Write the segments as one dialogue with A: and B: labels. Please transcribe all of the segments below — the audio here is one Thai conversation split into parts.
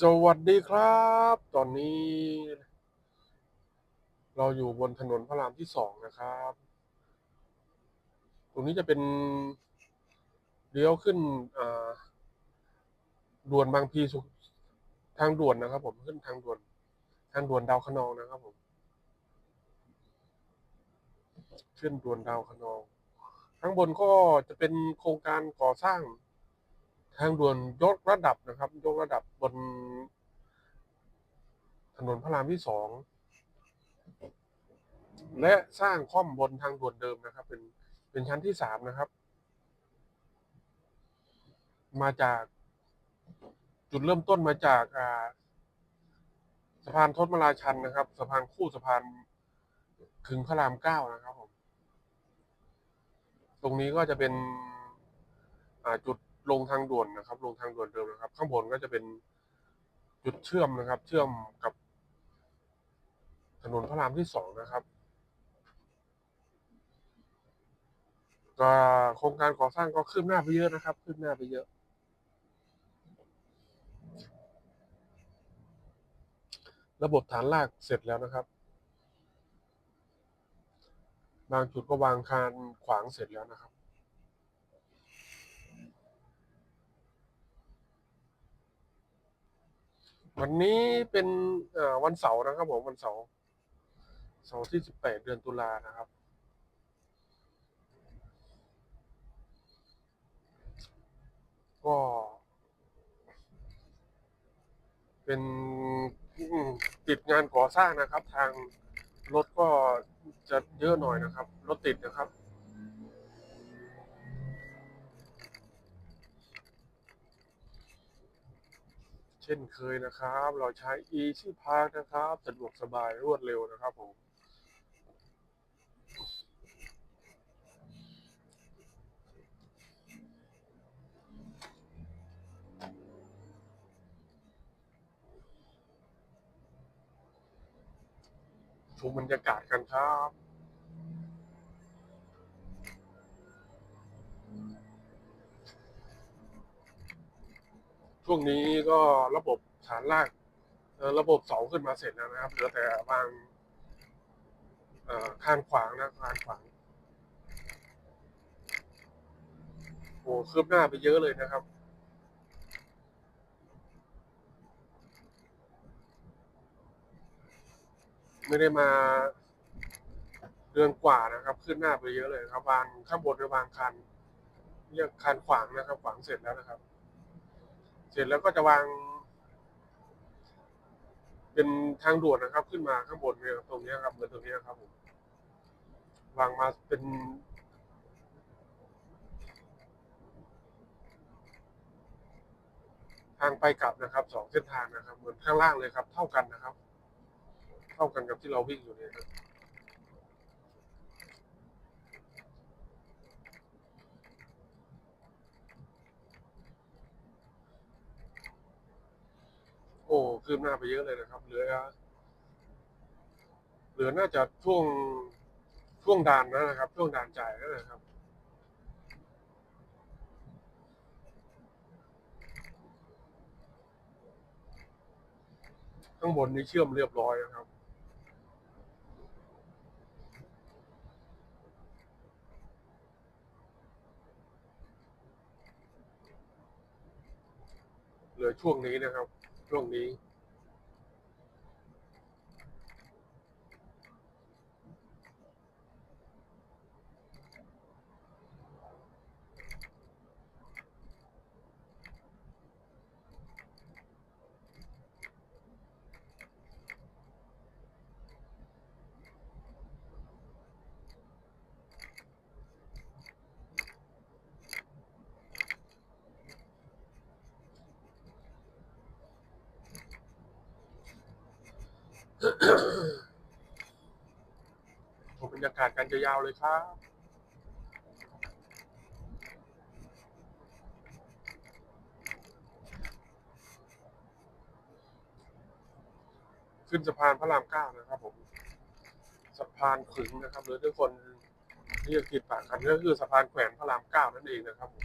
A: สวัสดีครับ ตอนนี้ เราอยู่บนถนนพระรามที่สองนะครับ ตรงนี้จะเป็นเลี้ยวขึ้นอ่าด่วนบางพีสุทางด่วนนะครับ ผมขึ้นทางด่วน ทางด่วนดาวคะนองนะครับผม ขึ้นด่วนดาวคะนองข้างบนก็จะเป็นโครงการก่อสร้างทางด่วนยกระดับนะครับ ยกระดับบน ถนนพระรามที่สองและสร้างค่อมบนทางด่วนเดิมนะครับ เป็นเป็นชั้นที่สามนะครับ มาจากจุดเริ่มต้นมาจากอ่าสะพานทศมราชันนะครับสะพานคู่สะพานถึงพระรามเก้านะครับผมตรงนี้ก็จะเป็นจุดลงทางด่วนนะครับ ลงทางด่วนเดิมนะครับ ข้างบนก็จะเป็นจุดเชื่อมนะครับ เชื่อมกับ ถนนพระรามที่สองนะครับก็โครงการก่อสร้างก็คืบหน้าไปเยอะนะครับคืบหน้าไปเยอะ ระบบฐานรากเสร็จแล้วนะครับ บางจุดก็วางคานขวางเสร็จแล้วนะครับวันนี้เป็นวันเสาร์นะครับผมวันเสาร์ เสาร์ที่สิบแปดเดือนตุลานะครับ ก็ เป็นติดงานก่อสร้างนะครับ ทางรถก็จะเยอะหน่อยนะครับ รถติดนะครับเช่นเคยนะครับ เราใช้ Easy Park นะครับ สะดวกสบายรวดเร็วนะครับผม ชมบรรยากาศกันครับช่วงนี้ก็ระบบฐานรากระบบเสาขึ้นมาเสร็จแล้วนะครับเหลือแต่บางเอ่อคานขวางนะคานขวางโอ้คืบหน้าไปเยอะเลยนะครับ ไม่ได้มาเดือนกว่านะครับ ขึ้นหน้าไปเยอะเลยครับวางข้างบนไปวางคันเรียกคันขวางนะครับ ขวางเสร็จแล้วนะครับ เสร็จแล้วก็จะวาง เป็นทางด่วนนะครับ ขึ้นมาข้างบนเนี่ยตรงนี้ครับเหมือนตรงนี้ครับผมวางมาเป็นทางไปกลับนะครับสองเส้นทางนะครับ เหมือนข้างล่างเลยครับ เท่ากันนะครับ เท่ากันกับที่เราวิ่งอยู่เนี่ยครับโอ้คืบหน้าไปเยอะเลยนะครับ เหลือ เหลือน่าจะช่วงช่วงด่านนะครับ ช่วงด่านจ่ายนั่นแหละครับข้างบนนี้เชื่อมเรียบร้อยนะครับ เลือช่วงนี้นะครับ ช่วงนี้ ชมบรรยากาศกันยาวๆเลยครับขึ้นสะพานพระรามเก้านะครับผมสะพานขึงนะครับ หรือทุกคนเรียกติดปากกันก็คือสะพานแขวนพระรามเก้านั่นเองนะครับผม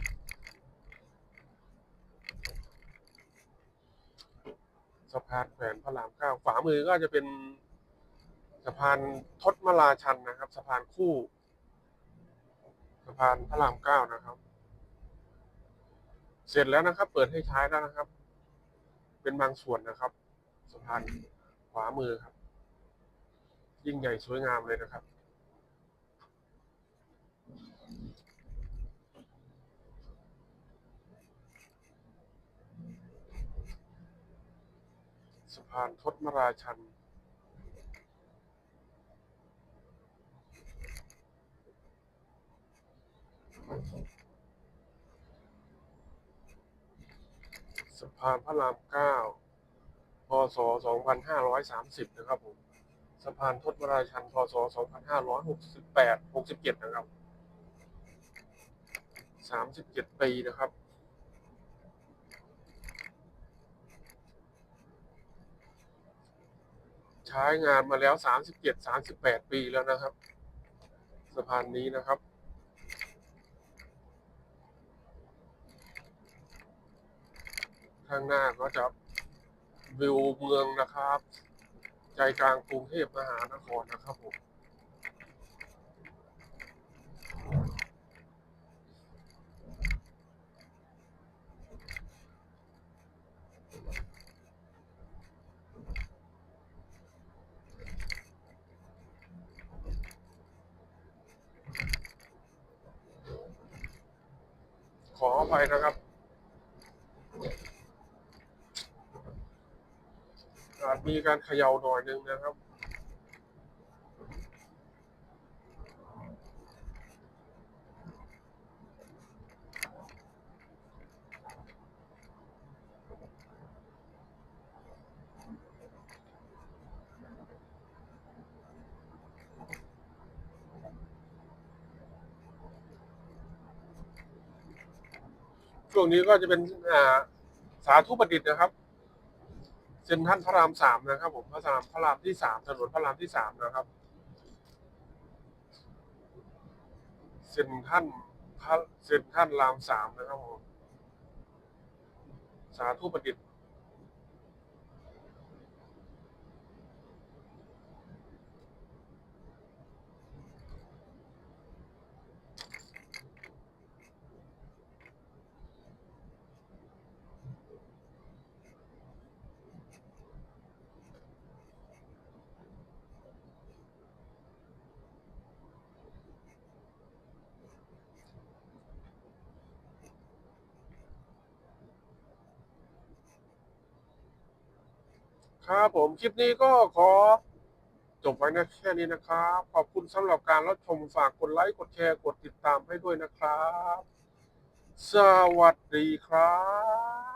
A: สะพานแขวนพระรามเก้าขวามือก็จะเป็น สะพานทศมราชันนะครับ สะพานคู่สะพานพระรามเก้านะครับ เสร็จแล้วนะครับ เปิดให้ใช้แล้วนะครับ เป็นบางส่วนนะครับสะพานขวามือครับ ยิ่งใหญ่สวยงามเลยนะครับสะพานทศมราชัน สะพานพระรามเก้าพศ 2530 นะครับผม สะพานทศวราชัน พศ 2568 67 นะครับ 37 ปีนะครับ ใช้งานมาแล้ว 37 38 ปีแล้วนะครับ สะพานนี้นะครับ ข้างหน้าก็จะวิวเมืองนะครับ ใจกลางกรุงเทพมหานครนะครับผมขออภัยนะครับ อาจมีการเขย่าหน่อยนึงนะครับ ช่วงนี้ก็จะเป็นอ่าสาธุประดิษฐ์นะครับ ซ็นทรัลพระรามสามนะครับผมพระรามพระรามที่สามถนนพระรามที่สามนะครับเซ็นทรัลพระเซ็นทรัลรามสามนะครับผมสาธุประดิษฐ์ ครับผมคลิปนี้ก็ขอจบไว้นะแค่นี้นะครับ ขอบคุณสำหรับการรับชมฝากกดไลค์กดแชร์กดติดตามให้ด้วยนะครับ สวัสดีครับ